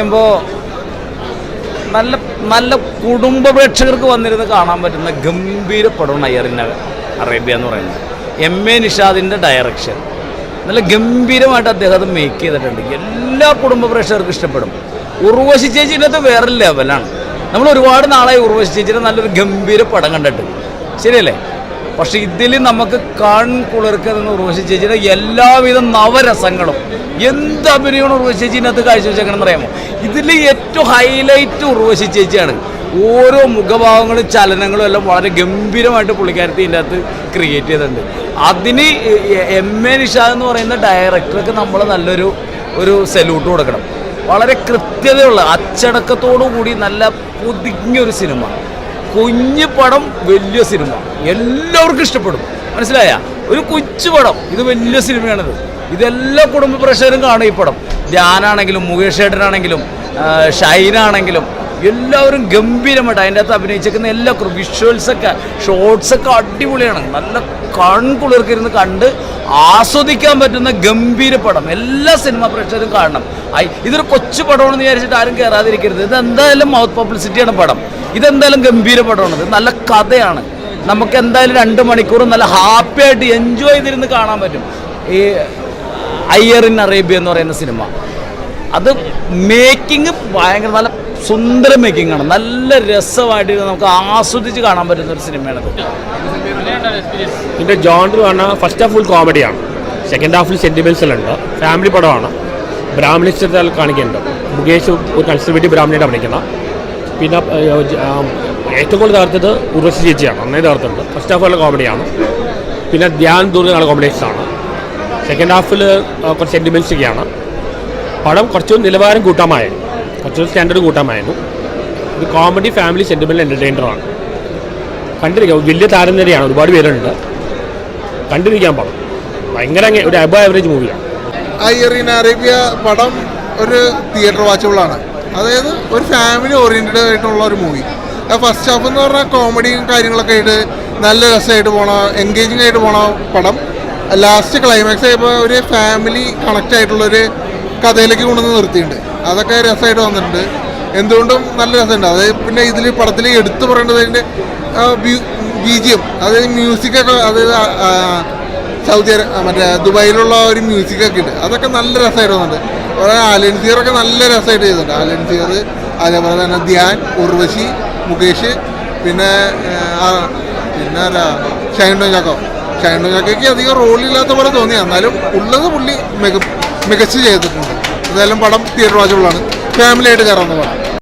പറയുമ്പോൾ നല്ല നല്ല കുടുംബ പ്രേക്ഷകർക്ക് വന്നിരുന്ന് കാണാൻ പറ്റുന്ന ഗംഭീര പടമാണ് അയ്യറിന അറേബ്യ എന്ന് പറയുന്നത്. എം എ നിഷാദിന്റെ ഡയറക്ഷൻ നല്ല ഗംഭീരമായിട്ട് അദ്ദേഹം അത് മേക്ക് ചെയ്തിട്ടുണ്ട്. എല്ലാ കുടുംബ പ്രേക്ഷകർക്കും ഇഷ്ടപ്പെടും. ഉർവശി ചേച്ചിന്റെ വേറെ ലെവലാണ് നമ്മൾ ഒരുപാട് നാളായി ഉർവശി ചേച്ചിയുടെ നല്ലൊരു ഗംഭീര പടം കണ്ടിട്ട്. ശരിയല്ലേ? പക്ഷെ ഇതിൽ നമുക്ക് കാൺ കുളിർക്കുന്ന ഉർവശി ചേച്ചിയുടെ എല്ലാവിധ നവരസങ്ങളും എന്ത് അഭിനയമാണ് ഉർവശി ചേച്ചി ഇതിനകത്ത് കാഴ്ചവെച്ചേക്കണം അറിയാമോ ഇതിൽ ഏറ്റവും ഹൈലൈറ്റ് ഉർവശി ചേച്ചിയാണ്. ഓരോ മുഖഭാവങ്ങളും ചലനങ്ങളും എല്ലാം വളരെ ഗംഭീരമായിട്ട് പുള്ളിക്കാരത്തി ഇതിന്റെ അകത്ത് ക്രിയേറ്റ് ചെയ്തിട്ടുണ്ട്. അതിന് എം എ നിഷാദ് എന്ന് പറയുന്ന ഡയറക്ടർക്ക് നമ്മൾ നല്ലൊരു ഒരു സല്യൂട്ട് കൊടുക്കണം. വളരെ കൃത്യതയുള്ള അച്ചടക്കത്തോടു കൂടി നല്ല പുതുങ്ങിയൊരു സിനിമ കുഞ്ഞു പടം വലിയ സിനിമ. എല്ലാവർക്കും ഇഷ്ടപ്പെടും. മനസ്സിലായ? ഒരു കൊച്ചു പടം. ഇത് വലിയ സിനിമയാണിത്. ഇതെല്ലാ കുടുംബ പ്രേക്ഷകരും കാണും ഈ പടം. ധ്യാനാണെങ്കിലും മുകേഷ് ഏട്ടനാണെങ്കിലും ഷൈനാണെങ്കിലും എല്ലാവരും ഗംഭീരമായിട്ട് അതിന്റെ അകത്ത് അഭിനയിച്ചേക്കുന്ന എല്ലാ വിഷ്വൽസൊക്കെ ഷോർട്സൊക്കെ അടിപൊളിയാണ്. നല്ല കൺകുളിർക്കിരുന്ന് കണ്ട് ആസ്വദിക്കാൻ പറ്റുന്ന ഗംഭീര പടം. എല്ലാ സിനിമ പ്രേക്ഷകരും കാണണം. ഐ ഇതൊരു കൊച്ചു പടമാണെന്ന് വിചാരിച്ചിട്ട് ആരും കയറാതിരിക്കരുത് ഇത് എന്തായാലും മൗത്ത് പബ്ലിസിറ്റിയാണ് പടം. ഇതെന്തായാലും ഗംഭീര പടമാണ് ഇത് നല്ല കഥയാണ്. നമുക്ക് എന്തായാലും രണ്ട് മണിക്കൂർ നല്ല ഹാപ്പി ആയിട്ട് എൻജോയ് ചെയ്തിരുന്ന് കാണാൻ പറ്റും. ഈ അയ്യർ ഇൻ അറേബ്യ എന്ന് പറയുന്ന സിനിമ അത് മേക്കിംഗ് ഭയങ്കര നല്ല സുന്ദര മേക്കിംഗ് ആണ്. നല്ല രസമായിട്ട് നമുക്ക് ആസ്വദിച്ച് കാണാൻ പറ്റുന്ന ഒരു സിനിമയാണത് ഇതിന്റെ ജോണ്ടർ പറഞ്ഞാൽ ഫസ്റ്റ് ഹാഫ് ഫുൾ കോമഡിയാണ് സെക്കൻഡ് ഹാഫിൽ സെന്റിമെന്റ്സിലുണ്ട് ഫാമിലി പടമാണ്. ബ്രാഹ്മണിസ്റ്റത്തിൽ കാണിക്കുന്നുണ്ട്. മുകേഷ് ഒരു കൺസർവേറ്റീവ് ബ്രാഹ്മണിയുടെ കാണിക്കുന്ന പിന്നെ ഏറ്റവും കൂടുതൽ തകർത്തത് ഉർവശി ചേച്ചിയാണ്. അന്നേ തകർത്തുണ്ട് ഫസ്റ്റ് ഹാഫ് നല്ല കോമഡിയാണ് പിന്നെ ധ്യാൻ ദൂരം നല്ല ആണ്. സെക്കൻഡ് ഹാഫിൽ കുറച്ച് സെന്റിമെൻസ് ഒക്കെയാണ്. പടം കുറച്ചും നിലവാരം കൂട്ടാമായിരുന്നു കുറച്ചുകൂടി സ്റ്റാൻഡേർഡ് കൂട്ടമായിരുന്നു. ഇത് കോമഡി ഫാമിലി സെന്റിമെന്റ് എന്റർടൈനറാണ് കണ്ടിരിക്കാം. വലിയ താരനിരയാണ്. ഒരുപാട് പേരുണ്ട്. കണ്ടിരിക്കാൻ പടം. ഭയങ്കര ഒരു അബ ആവറേജ് മൂവിയാണ് അയ്യറിൻ അറേബ്യ പടം ഒരു തിയേറ്റർ വാച്ചബിളാണ് അതായത് ഒരു ഫാമിലി ഓറിയന്റഡ് ആയിട്ടുള്ള ഒരു മൂവി ഫസ്റ്റ് ഹാഫ് എന്ന് പറഞ്ഞാൽ കോമഡിയും കാര്യങ്ങളൊക്കെ ആയിട്ട് നല്ല രസമായിട്ട് പോണ എൻഗേജിങ് ആയിട്ട് പോണ പടം. ലാസ്റ്റ് ക്ലൈമാക്സ് ആയപ്പോൾ ഒരു ഫാമിലി കണക്റ്റ് ആയിട്ടുള്ളൊരു കഥയിലേക്ക് കൊണ്ടുവന്ന് നിർത്തിയിട്ടുണ്ട്. അതൊക്കെ രസമായിട്ട് വന്നിട്ടുണ്ട്. എന്തുകൊണ്ടും നല്ല രസമുണ്ട്. അത് പിന്നെ ഇതിൽ പടത്തിൽ എടുത്തു പറയേണ്ടത് അതിന്റെ ബി ജി എം അതായത് മ്യൂസിക്കൊക്കെ അതായത് സൗദി മറ്റേ ദുബായിലുള്ള ഒരു മ്യൂസിക്കൊക്കെ ഉണ്ട്. അതൊക്കെ നല്ല രസമായിട്ട് വന്നിട്ടുണ്ട്. ആലൻ ആലൻസിയറൊക്കെ നല്ല രസമായിട്ട് ചെയ്തിട്ടുണ്ട്. ആലൻസിയർ അതേപോലെ തന്നെ ധ്യാൻ ഉർവശി മുകേഷ് പിന്നെ പിന്നെ ഷൈൻഡോ ചാക്കോ. ഷൈൻഡോ ചാക്കോയ്ക്ക് അധികം റോളില്ലാത്ത പോലെ തോന്നി. എന്നാലും ഉള്ളത് പുള്ളി മിക മികച്ച് ചെയ്തിട്ടുണ്ട്. എന്തായാലും പടം തിയേറ്റർ വാച്ചബിളാണ് ഫാമിലി ആയിട്ട് കയറാവുന്ന പടം